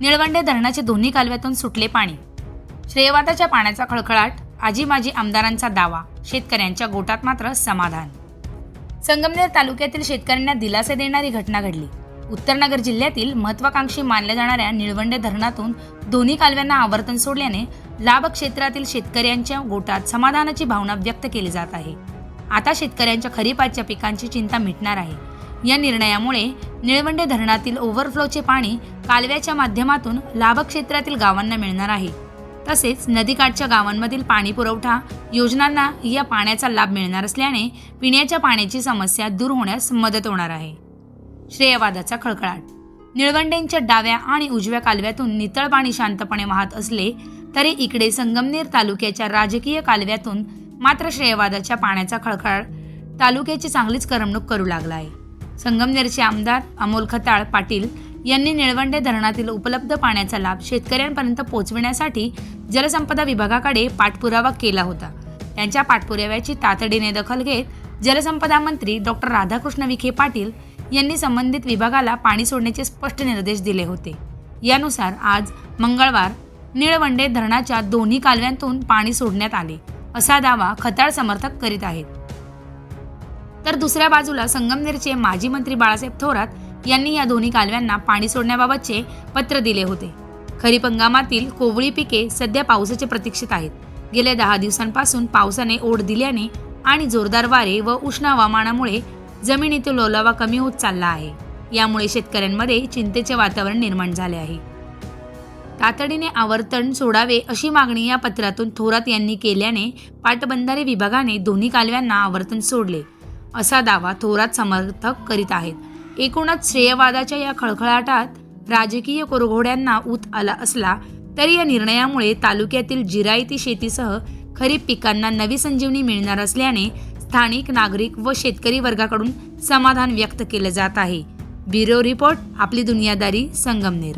निळवंडे धरणाचे दोन्ही कालव्यातून सुटले पाणी. श्रेयवादाच्या पाण्याचा खळखळाट आजी माजी आमदारांचा दावा शेतकऱ्यांच्या गोटात मात्र समाधान. संगमनेर तालुक्यातील शेतकऱ्यांना दिलासे देणारी घटना घडली. उत्तरनगर जिल्ह्यातील महत्वाकांक्षी मानल्या जाणाऱ्या निळवंडे धरणातून दोन्ही कालव्यांना आवर्तन सोडल्याने लाभ क्षेत्रातील शेतकऱ्यांच्या गोटात समाधानाची भावना व्यक्त केली जात आहे. आता शेतकऱ्यांच्या खरीपाच्या पिकांची चिंता मिटणार आहे. या निर्णयामुळे निळवंडे धरणातील ओव्हरफ्लोचे पाणी कालव्याच्या माध्यमातून लाभक्षेत्रातील गावांना मिळणार आहे. तसेच नदीकाठच्या गावांमधील पाणी पुरवठा योजनांना या पाण्याचा लाभ मिळणार असल्याने पिण्याच्या पाण्याची समस्या दूर होण्यास मदत होणार आहे. श्रेयवादाचा खळखळाट. निळवंडेंच्या डाव्या आणि उजव्या कालव्यातून नितळ पाणी शांतपणे वाहत असले तरी इकडे संगमनेर तालुक्याच्या राजकीय कालव्यातून मात्र श्रेयवादाच्या पाण्याचा खळखळाट तालुक्याची चांगलीच करमणूक करू लागला आहे. संगमनेरचे आमदार अमोल खताळ पाटील यांनी निळवंडे धरणातील उपलब्ध पाण्याचा लाभ शेतकऱ्यांपर्यंत पोहोचविण्यासाठी जलसंपदा विभागाकडे पाठपुरावा केला होता. त्यांच्या पाठपुराव्याची तातडीने दखल घेत जलसंपदा मंत्री डॉक्टर राधाकृष्ण विखे पाटील यांनी संबंधित विभागाला पाणी सोडण्याचे स्पष्ट निर्देश दिले होते. यानुसार आज मंगळवार निळवंडे धरणाच्या दोन्ही कालव्यांतून पाणी सोडण्यात आले असा दावा खताळ समर्थक करीत आहेत. तर दुसऱ्या बाजूला संगमनेरचे माजी मंत्री बाळासाहेब थोरात यांनी या दोन्ही कालव्यांना पाणी सोडण्याबाबतचे पत्र दिले होते. खरीप हंगामातील कोवळी पिके सध्या पावसाचे प्रतीक्षित आहेत. गेल्या दहा दिवसांपासून पावसाने ओढ दिल्याने आणि जोरदार वारे व उष्ण हवामानामुळे जमिनीतील ओलावा कमी होत चालला आहे. यामुळे शेतकऱ्यांमध्ये चिंतेचे वातावरण निर्माण झाले आहे. तातडीने आवर्तन सोडावे अशी मागणी या पत्रातून थोरात यांनी केल्याने पाटबंधारे विभागाने दोन्ही कालव्यांना आवर्तन सोडले असा दावा थोरात समर्थक करीत आहेत. एकूणच श्रेयवादाच्या या खळखळाटात राजकीय कोरघोड्यांना ऊत आला असला तरी या निर्णयामुळे तालुक्यातील जिरायती शेतीसह खरीप पिकांना नवी संजीवनी मिळणार असल्याने स्थानिक नागरिक व शेतकरी वर्गाकडून समाधान व्यक्त केलं जात आहे. ब्युरो रिपोर्ट आपली दुनियादारी संगमनेर.